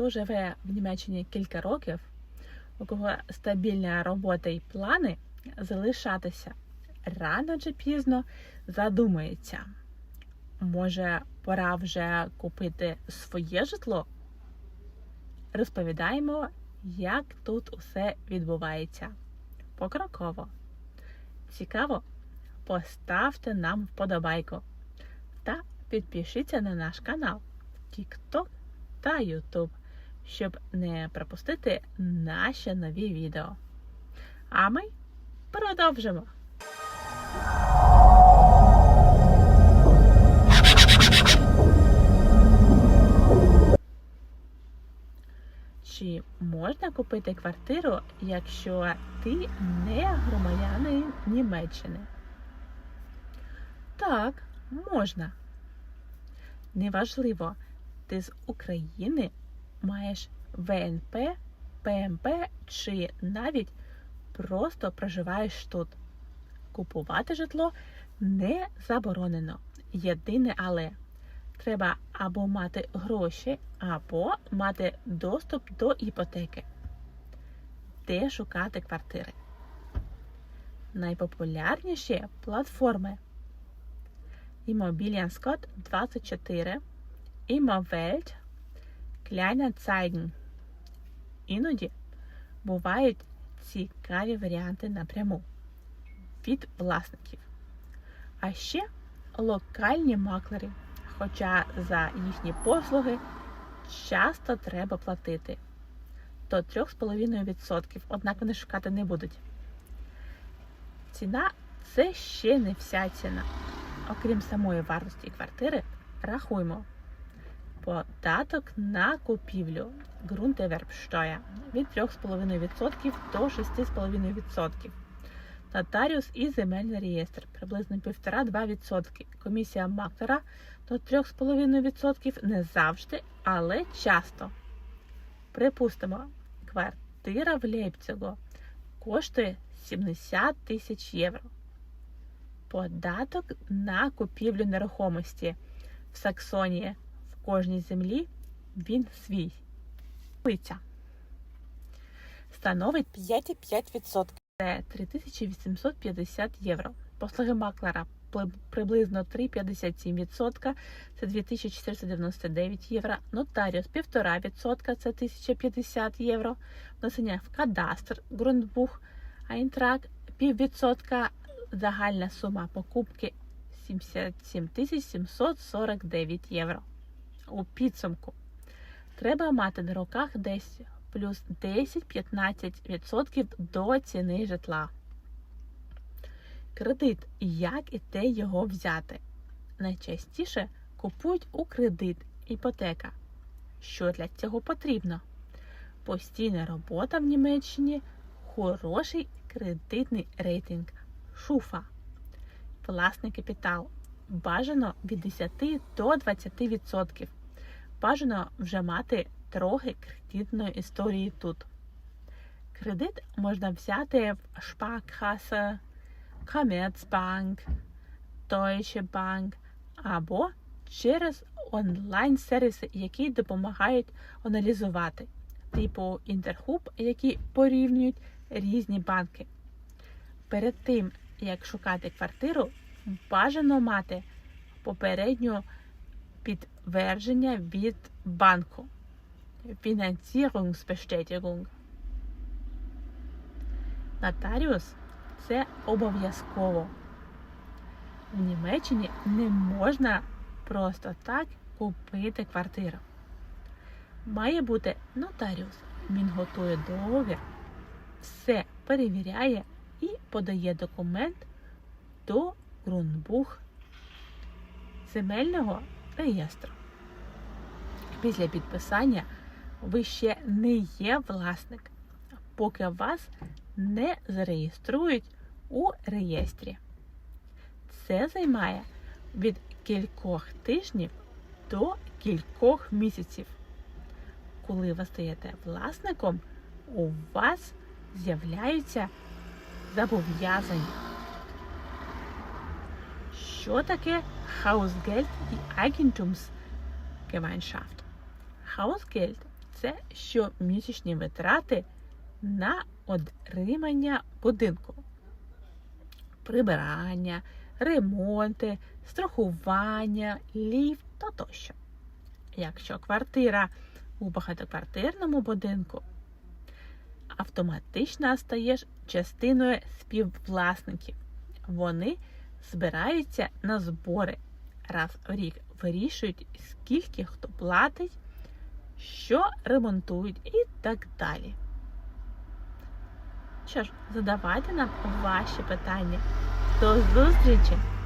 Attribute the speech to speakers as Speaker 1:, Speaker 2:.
Speaker 1: хто живе в Німеччині кілька років, у кого стабільна робота і плани, залишатися рано чи пізно задумається. Може, пора вже купити своє житло? Розповідаємо, як тут усе відбувається. Покроково. Цікаво? Поставте нам вподобайку та підпишіться на наш канал TikTok та YouTube, щоб не пропустити наші нові відео. А ми продовжимо. Чи можна купити квартиру, якщо ти не громадянин Німеччини? Так, можна. Неважливо, ти з України маєш ВНП, ПМП чи навіть просто проживаєш тут. Купувати житло не заборонено. Єдине але треба або мати гроші, або мати доступ до іпотеки. Де шукати квартири? Найпопулярніші платформи Immobilienskot 24, Immowelt, Kleinanzeigen. Іноді бувають цікаві варіанти напряму від власників. А ще локальні маклери, хоча за їхні послуги часто треба платити до 3,5%, однак вони шукати не будуть. Ціна це ще не вся ціна. Окрім самої вартості квартири, рахуємо податок на купівлю ґрунтевербштоя від 3,5% до 6,5%. Нотаріус і земельний реєстр приблизно 1,5-2%. Комісія маклера до 3,5% не завжди, але часто. Припустимо, квартира в Лейпцигу коштує 70 тисяч євро. Податок на купівлю нерухомості в Саксонії кожній землі він свій. Становить 5,5%. Це 3850 євро. Послуги маклера приблизно 3,57%, це 2499 євро. Нотаріус 1,5%, це 1050 євро. Внесення в кадастр, ґрунтбух, айнтрак, піввідсотка загальна сума покупки 77 749 євро. У підсумку треба мати на руках десь плюс 10-15% до ціни житла. Кредит як і де його взяти. Найчастіше купують у кредит іпотека. Що для цього потрібно? Постійна робота в Німеччині, хороший кредитний рейтинг шуфа. Власний капітал. Бажано від 10 до 20%. Бажано вже мати трохи кредитної історії тут. Кредит можна взяти в Sparkasse, Commerzbank, Deutsche Bank або через онлайн-сервіси, які допомагають аналізувати, типу Interhub, які порівнюють різні банки. Перед тим, як шукати квартиру, бажано мати попередню підтвердження від банку. Finanzierungsbestätigung. Нотаріус це обов'язково. В Німеччині не можна просто так купити квартиру. Має бути нотаріус. Він готує договір, все перевіряє і подає документ до Грунбух земельного реєстру. Після підписання ви ще не є власник, поки вас не зареєструють у реєстрі. Це займає від кількох тижнів до кількох місяців. Коли ви стаєте власником, у вас з'являються зобов'язання. Що таке Hausgeld і Eigentumsgemeinschaft? Hausgeld це щомісячні витрати на отримання будинку, прибирання, ремонти, страхування, ліфт та тощо. Якщо квартира у багатоквартирному будинку, автоматично стаєш частиною співвласників. Вони збираються на збори раз в рік, вирішують, скільки хто платить, що ремонтують і так далі. Що ж, задавайте нам ваші питання. До зустрічі!